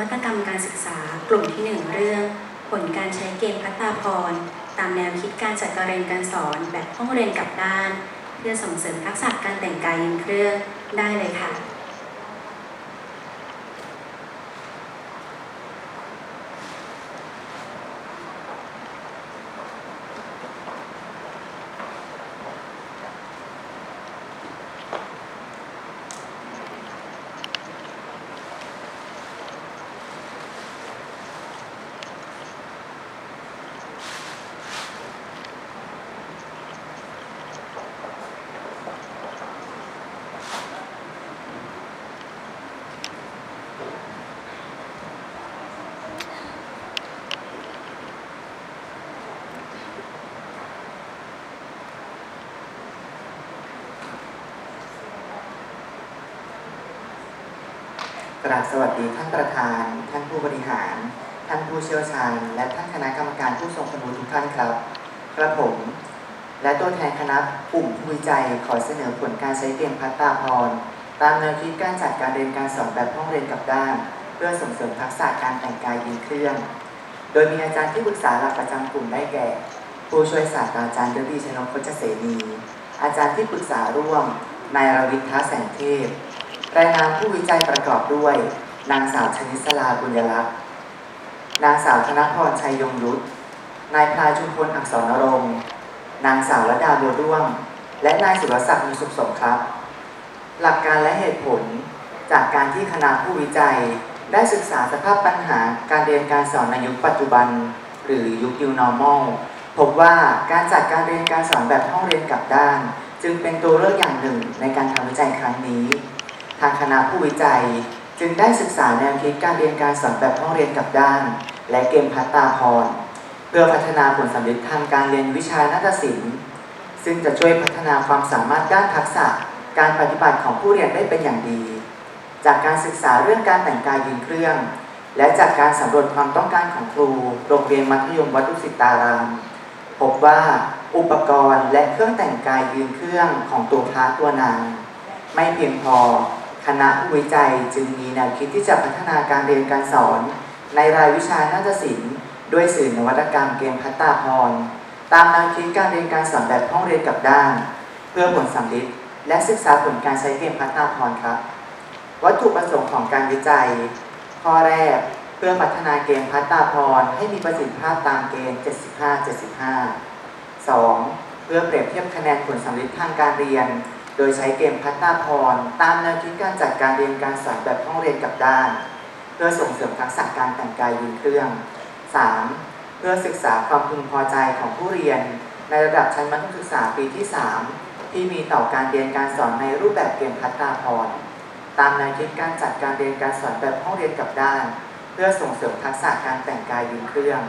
วัตกรรมการศึกษากลุ่มที่ 1 เรื่อง ผลการใช้เกมพัตตาพร ตามแนวคิดการจัดการเรียนการสอนแบบห้องเรียนกลับด้าน เพื่อส่งเสริมทักษะการแต่งกายยืนเครื่องได้เลยค่ะ กราบสวัสดีท่านประธาน ท่านผู้บริหาร ท่านผู้เชี่ยวชาญ และท่านคณะกรรมการผู้ทรงคุณวุฒิทุกท่านครับกระผม และตัวแทนคณะกลุ่มผู้วิจัยขอเสนอผลการใช้เตียมพัตตาพร ตามแนวคิดการจัดการเรียนการสอนแบบห้องเรียนกับด้าน เพื่อส่งเสริมทักษะการแต่งกายยืนเครื่อง โดยมีอาจารย์ที่ปรึกษาหลักประจำกลุ่มได้แก่ ผู้ช่วยศาสตราจารย์ดดีชนกโคชเสนี อาจารย์ที่ปรึกษาร่วม นายรวิทย์ท้าแสงเทพ รายนามผู้วิจัยประกอบด้วย นางสาวชนิสลาบุญยลักษณ์ นางสาวธนพรชัยยงยุทธนายพลายชุมพลอักษรนรงค์นางสาวระดาบัวด้วง และนายสุรศักดิ์มีสุขสมครับ หลักการและเหตุผลจากการที่คณะผู้วิจัย ได้ศึกษาสภาพปัญหาการเรียนการสอนในยุคปัจจุบัน หรือยุค New Normal พบว่าการจัดการเรียนการสอนแบบห้องเรียนกลับด้าน จึงเป็นตัวเลือกอย่างหนึ่งในการทำวิจัยครั้งนี้ ทางคณะผู้วิจัย จึงได้ศึกษาแนวคิดการเรียนการสอนแบบห้องเรียนกับด้าน และเกมพัตตาพร เพื่อพัฒนาผลสำเร็จทางการเรียนวิชานาฏศิลป์ ซึ่งจะช่วยพัฒนาความสามารถด้านทักษะการปฏิบัติของผู้เรียนได้เป็นอย่างดี จากการศึกษาเรื่องการแต่งกายยืนเครื่อง และจากการสำรวจความต้องการของครู โรงเรียนมัธยมวัดดุสิตาราม พบว่าอุปกรณ์และเครื่องแต่งกายยืนเครื่องของตัวพระตัวนางไม่เพียงพอ คณะผู้วิจัยจึงมีแนวคิดที่จะพัฒนาการเรียนการสอน ในรายวิชานาฏศิลป์ด้วยสื่อนวัตกรรมเกมพัตตาพร ตามแนวคิดการเรียนการสอนแบบห้องเรียนกับด้าน เพื่อผลสำลิดและศึกษาผลการใช้เกมพัตตาพรครับ วัตถุประสงค์ของการวิจัย ข้อแรกเพื่อพัฒนาเกมพัตตาพรให้มีประสิทธิภาพตามเกณฑ์ 75-75 2. เพื่อเปรียบเทียบคะแนนผลสำลิดทางการเรียน ดยใช้เกมพัฒนาพร ตามแนวคิดการจัดการเรียนการสอนแบบห้องเรียนกับด้าน เพื่อส่งเสริมทักษะการแต่งกายยืนเครื่อง 3. เพื่อศึกษาความพึงพอใจของผู้เรียน ในระดับชั้นมัธยมศึกษาปีที่ 3 ที่มีต่อการเรียนการสอนในรูปแบบเกมพัฒนาพร ตามแนวคิดการจัดการเรียนการสอนแบบห้องเรียนกับด้าน เพื่อส่งเสริมทักษะการแต่งกายยืนเครื่อง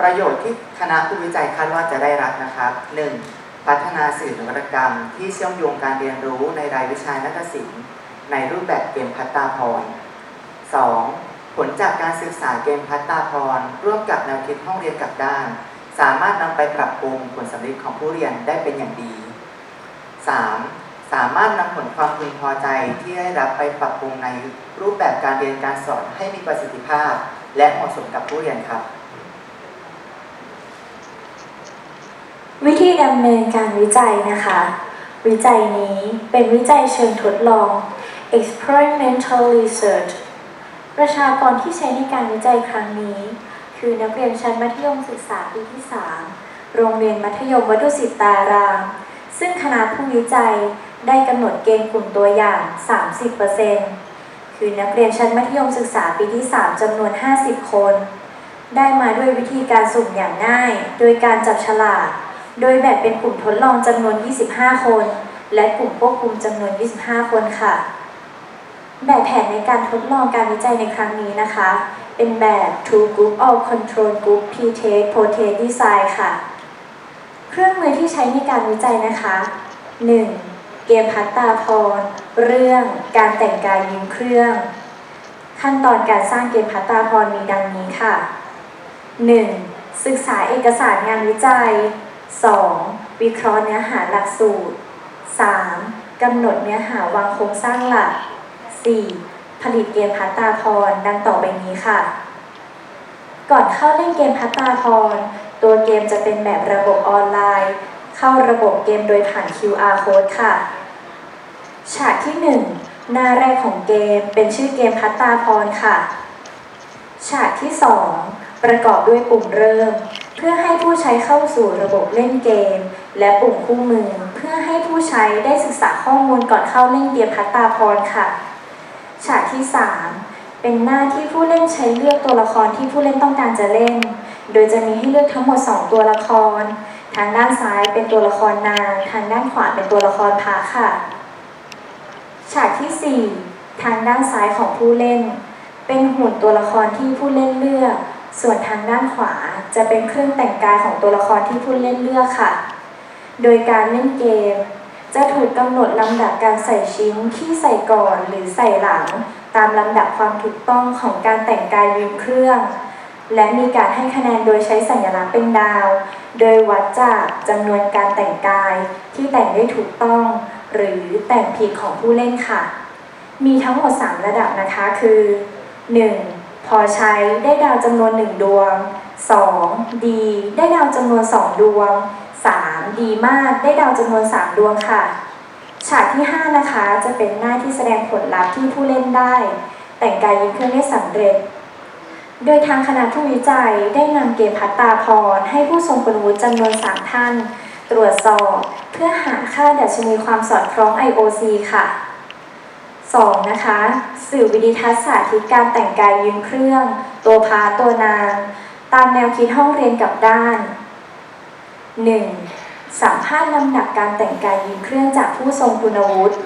ประโยชน์ที่คณะผู้วิจัยคาดว่าจะได้รับนะครับ 1. พัฒนาสื่อนวัตกรรม ที่เชื่อมโยงการเรียนรู้ในรายวิชานาฏศิลป์ในรูปแบบเกมพัตตาพร 2. ผลจากการศึกษาเกมพัตตาพร ร่วมกับแนวคิดห้องเรียนกับด้าน สามารถนำไปปรับปรุงผลสำเร็จของผู้เรียนได้เป็นอย่างดี 3. สามารถนำผลความพึงพอใจที่ได้รับไปปรับปรุงในรูปแบบการเรียนการสอนให้มีประสิทธิภาพ และเหมาะสมกับผู้เรียนครับ วิธีดำเนินการวิจัยนะคะ วิจัยนี้เป็นวิจัยเชิงทดลอง experimental research ประชากรที่ใช้ในการวิจัยครั้งนี้ คือนักเรียนชั้นมัธยมศึกษาปีที่ 3 โรงเรียนมัธยมวัดดุสิตาราม ซึ่งคณะผู้วิจัยได้กำหนดเกณฑ์กลุ่มตัวอย่าง 30%คือนักเรียนชั้นมัธยมศึกษาปีที่ 3จำนวน 50 คน ได้มาด้วยวิธีการสุ่มอย่างง่าย โดยการจับฉลาก โดยแบ่งเป็นกลุ่มทดลองจำนวน 25 คน และกลุ่มควบคุมจำนวน 25 คนค่ะ แบบแผนในการทดลองการวิจัยในครั้งนี้นะคะ เป็นแบบ two group or control group p-test p-test design ค่ะ เครื่องมือที่ใช้ในการวิจัยนะคะ 1. เกมพัตตาพร เรื่องการแต่งกายยืมเครื่อง ขั้นตอนการสร้างเกมพัตตาพรมีดังนี้ค่ะ 1. ศึกษาเอกสารงานวิจัย 2. วิเคราะห์เนื้อหาหลักสูตร 3. กำหนดเนื้อหาวางโครงสร้างหลัก 4. ผลิตเกมพัตตาพรดังต่อไปนี้ค่ะ ก่อนเข้าเล่นเกมพัตตาพร ตัวเกมจะเป็นแบบระบบออนไลน์ เข้าระบบเกมโดยผ่าน QR code ค่ะ ฉากที่ 1 หน้าแรกของเกมเป็นชื่อเกมพัตตาพรค่ะ ฉากที่ 2 ประกอบด้วยปุ่มเริ่ม เพื่อให้ผู้ใช้เข้าสู่ระบบเล่นเกม และปุ่มคู่มือ เพื่อให้ผู้ใช้ได้ศึกษาข้อมูลก่อนเข้าเล่นเกมพัตตาพรค่ะ ฉากที่ 3 เป็นหน้าที่ผู้เล่นใช้เลือกตัวละครที่ผู้เล่นต้องการจะเล่น โดยจะมีให้เลือกทั้งหมด 2 ตัวละคร ทางด้านซ้ายเป็นตัวละครนาง ทางด้านขวาเป็นตัวละครพระค่ะ ฉากที่ 4 ทางด้านซ้ายของผู้เล่น เป็นหุ่นตัวละครที่ผู้เล่นเลือก ส่วนทางด้านขวาจะเป็นเครื่องแต่งกายของตัวละครที่ผู้เล่นเลือกค่ะ โดยการเล่นเกม จะถูกกำหนดลำดับการใส่ชิ้นที่ใส่ก่อนหรือใส่หลัง ตามลำดับความถูกต้องของการแต่งกายยืมเครื่อง และมีการให้คะแนนโดยใช้สัญลักษณ์เป็นดาว โดยวัดจากจำนวนการแต่งกายที่แต่งได้ถูกต้อง หรือแต่งผิดของผู้เล่นค่ะ มีทั้งหมด 3 ระดับนะคะคือ 1. พอใช้ได้ดาวจำนวน 1 ดวง 2. ดี ได้ดาวจำนวน 2 ดวง 3. ดีมากได้ดาวจำนวน 3 ดวงค่ะ ฉากที่ 5 นะคะจะเป็นหน้าที่แสดงผลลัพธ์ที่ผู้เล่นได้ แต่งกายยิงเครื่องได้สำเร็จ โดยทางคณะผู้วิจัยได้นำเกมพัตตาพร ให้ผู้ทรงคุณวุฒิจำนวน 3 ท่าน ตรวจสอบ เพื่อหาค่าดัชนีความสอดคล้อง IOC ค่ะ 2. นะคะ สื่อวิดิทัศน์สาธิตการแต่งกายยืนเครื่อง ตัวพาตัวนาง ตามแนวคิดห้องเรียนกับด้าน 1. สัมภาษณ์ลำดับการแต่งกายยืนเครื่องจากผู้ทรงคุณวุฒิ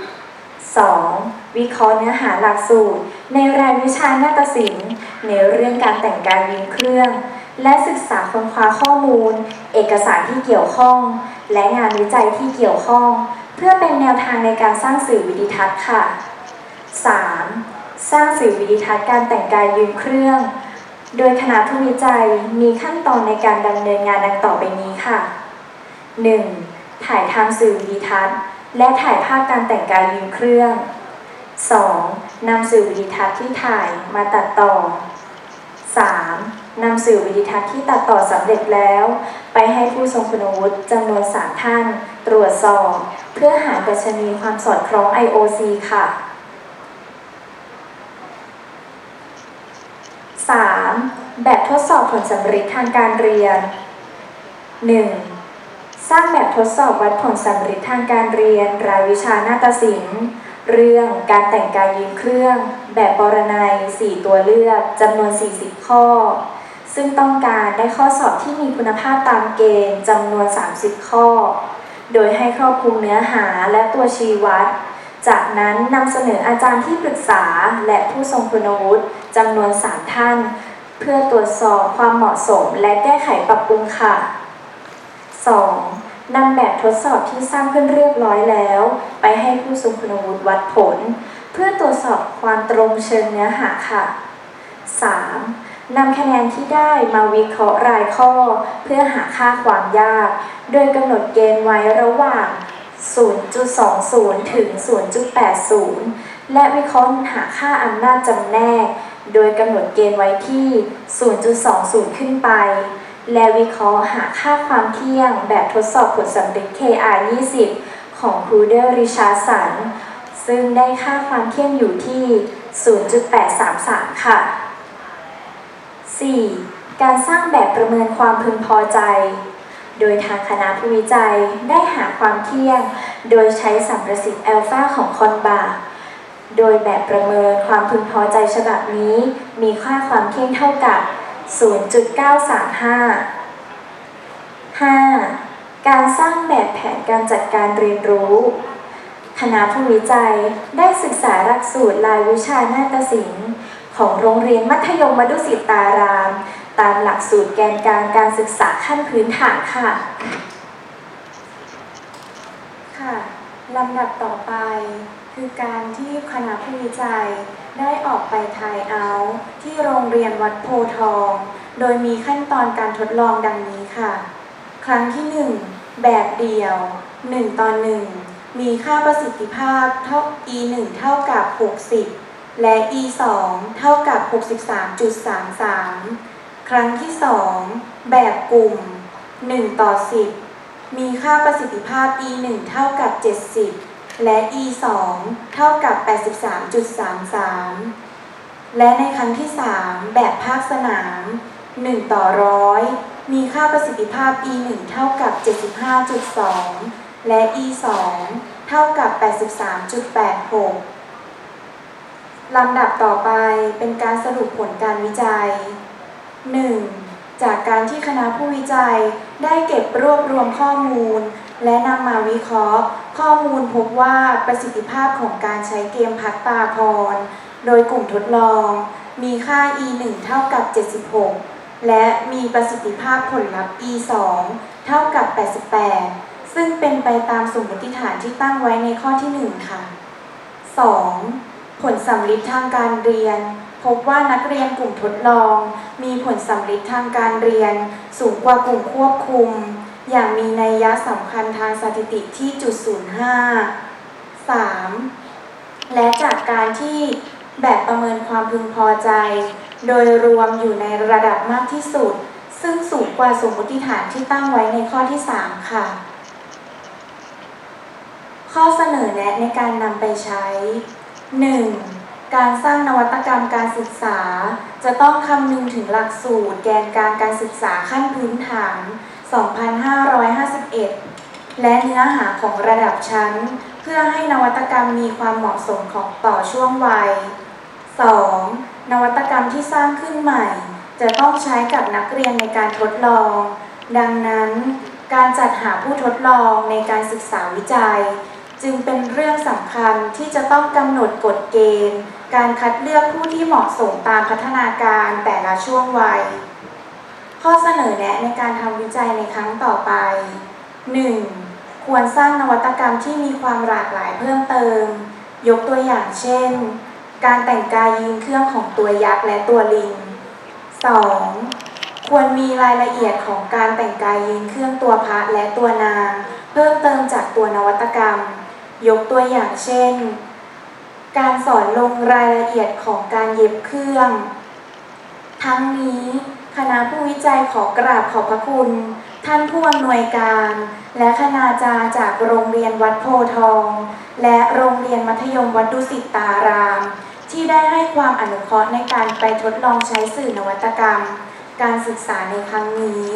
2. วิเคราะห์เนื้อหาหลักสูตร ในรายวิชานาฏศิลป์ในเรื่องการแต่งกายยืนเครื่อง และศึกษาค้นคว้าข้อมูล เอกสารที่เกี่ยวข้อง และงานวิจัยที่เกี่ยวข้อง เพื่อเป็นแนวทางในการสร้างสื่อวิดิทัศน์ค่ะ 3. สร้างสื่อวิดิทัศน์การแต่งกายยืนเครื่อง โดยคณะผู้วิจัยมีขั้นตอนในการดำเนินงานดังต่อไปนี้ค่ะ 1. ถ่ายทำสื่อวิดิทัศน์ และถ่ายภาพการแต่งกายยืนเครื่อง 2. นำสื่อวิดิทัศน์ที่ถ่ายมาตัดต่อ 3. นำสื่อวิดิทัศน์ที่ตัดต่อสำเร็จแล้ว ไปให้ผู้ทรงคุณวุฒิจำนวน 3 ท่าน ตรวจสอบ เพื่อหาดัชนีความสอดคล้อง IOC ค่ะ 3. แบบทดสอบผลสำเร็จทางการเรียน 1. สร้างแบบทดสอบวัดผลสำเร็จทางการเรียน รายวิชานาฏศิลป์ เรื่องการแต่งกายยืนเครื่อง แบบปรนัย 4 ตัวเลือกจำนวน 40 ข้อ ซึ่งต้องการได้ข้อสอบที่มีคุณภาพตามเกณฑ์จำนวน 30 ข้อ โดยให้ครอบคลุมเนื้อหาและตัวชี้วัด จากนั้นนำเสนออาจารย์ที่ปรึกษาและผู้ทรงคุณวุฒิจำนวน 3 ท่าน เพื่อตรวจสอบความเหมาะสมและแก้ไขปรับปรุงค่ะ 2. นำแบบทดสอบที่สร้างขึ้นเรียบร้อยแล้ว ไปให้ผู้ทรงคุณวุฒิวัดผล เพื่อตรวจสอบความตรงเชิงเนื้อหาค่ะ 3. นำคะแนนที่ได้มาวิเคราะห์รายข้อ เพื่อหาค่าความยาก โดยกำหนดเกณฑ์ไว้ระหว่าง 0.20 ถึง 0.80 และวิเคราะห์หาค่าอำนาจจำแนก โดยกำหนดเกณฑ์ไว้ที่ 0.20 ขึ้นไป และวิเคราะห์หาค่าความเที่ยงแบบทดสอบผลสำเร็จ KR 20ของครูเดลริชาร์สัน ซึ่งได้ค่าความเที่ยงอยู่ที่ 0.833 ค่ะ 4. การสร้างแบบประเมินความพึงพอใจ โดยทางคณะผู้วิจัยได้หาความเที่ยง โดยใช้สัมประสิทธิ์อัลฟาของคอนบาโดยแบบประเมินความพึงพอใจฉบับนี้ มีค่าความเที่ยงเท่ากับ 0.935 5. การสร้างแบบแผนการจัดการเรียนรู้ คณะผู้วิจัยได้ศึกษาหลักสูตรรายวิชานาฏศิลป์ของโรงเรียนมัธยมมดุสิตาราม ตามหลักสูตรแกนกลางการศึกษาขั้นพื้นฐานค่ะ ค่ะลำดับต่อไป คือการที่คณะผู้วิจัยได้ออกไปทายเอา ที่โรงเรียนวัดโพทอง โดยมีขั้นตอนการทดลองดังนี้ค่ะ ครั้งที่ 1 แบบเดียว 1 ต่อ 1 มีค่าประสิทธิภาพเท่า e 1เท่ากับ 60 และ e 2เท่ากับ 63.33 ครั้งที่ 2 แบบกลุ่ม 1 ต่อ 10 มีค่าประสิทธิภาพ e 1เท่ากับ 70 และ e 2เท่ากับ 83.33 และในครั้งที่ 3 แบบภาคสนาม 1 ต่อร้อยมีค่าประสิทธิภาพ e 1เท่ากับ 75.2 และ e 2เท่ากับ 83.86 ลำดับต่อไปเป็นการสรุปผลการวิจัย 1. จากการที่คณะผู้วิจัยได้เก็บรวบรวมข้อมูล และนำมาวิเคราะห์ ข้อมูลพบว่าประสิทธิภาพของการใช้เกมพักตาพร โดยกลุ่มทดลอง มีค่า e 1เท่ากับ 76 และมีประสิทธิภาพผลลัพธ์ e 2เท่ากับ 88 ซึ่งเป็นไปตามสมมติฐานที่ตั้งไว้ในข้อที่ 1 ค่ะ 2. ผลสำลิดทางการเรียน พบว่านักเรียนกลุ่มทดลอง มีผลสำลิดทางการเรียน สูงกว่ากลุ่มควบคุม อย่างมีนัยยะสำคัญทางสถิติที่จุด05 3. และจากการที่แบบประเมินความพึงพอใจ โดยรวมอยู่ในระดับมากที่สุด ซึ่งสูงกว่าสมมติฐานที่ตั้งไว้ในข้อที่ 3 ค่ะ ข้อเสนอแนะในการนำไปใช้ 1. การสร้างนวัตกรรมการศึกษา จะต้องคำนึงถึงหลักสูตร แกนการการศึกษาขั้นพื้นฐาน 2551 และเนื้อหาของระดับชั้น เพื่อให้นวัตกรรมมีความเหมาะสมของต่อช่วงวัย 2. นวัตกรรมที่สร้างขึ้นใหม่ จะต้องใช้กับนักเรียนในการทดลอง ดังนั้นการจัดหาผู้ทดลองในการศึกษาวิจัย จึงเป็นเรื่องสำคัญที่จะต้องกำหนดกฎเกณฑ์ การคัดเลือกผู้ที่เหมาะสมตามพัฒนาการแต่ละช่วงวัย ข้อเสนอแนะในการทำวิจัยในครั้งต่อไป 1. ควรสร้างนวัตกรรมที่มีความหลากหลายเพิ่มเติม ยกตัวอย่างเช่น การแต่งกายยืนเครื่องของตัวยักษ์และตัวลิง 2. ควรมีรายละเอียดของการแต่งกายยืนเครื่องตัวพระและตัวนาง เพิ่มเติมจากตัวนวัตกรรม ยกตัวอย่างเช่น การสอนลงรายละเอียดของการเย็บเครื่อง ทั้งนี้คณะผู้วิจัยขอกราบขอบพระคุณ ท่านผู้อำนวยการ และคณาจารย์จากโรงเรียนวัดโพทอง และโรงเรียนมัธยมวัดดุสิตตาราม ที่ได้ให้ความอนุเคราะห์ในการไปทดลองใช้สื่อนวัตกรรม การศึกษาในครั้งนี้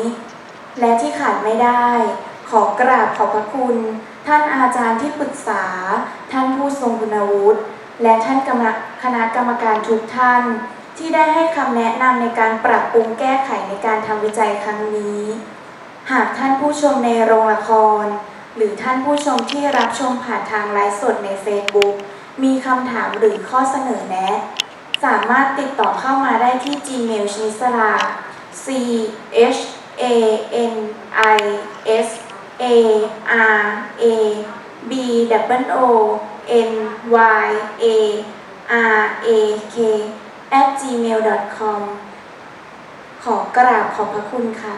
และที่ขาดไม่ได้ ขอกราบขอบพระคุณ ท่านอาจารย์ที่ปรึกษา ท่านผู้ทรงคุณวุฒิ และท่านคณะกรรมการทุกท่าน ที่ได้ให้คำแนะนำในการปรับปรุงแก้ไขในการทำวิจัยครั้งนี้ หากท่านผู้ชมในโรงละคร หรือท่านผู้ชมที่รับชมผ่านทางไลฟ์สดใน Facebook มีคำถามหรือข้อเสนอแนะ สามารถติดต่อเข้ามาได้ที่ Gmail ชนิสรา c h a n i s a r a b o n y a r a k at gmail.com ขอกราบขอบพระคุณค่ะ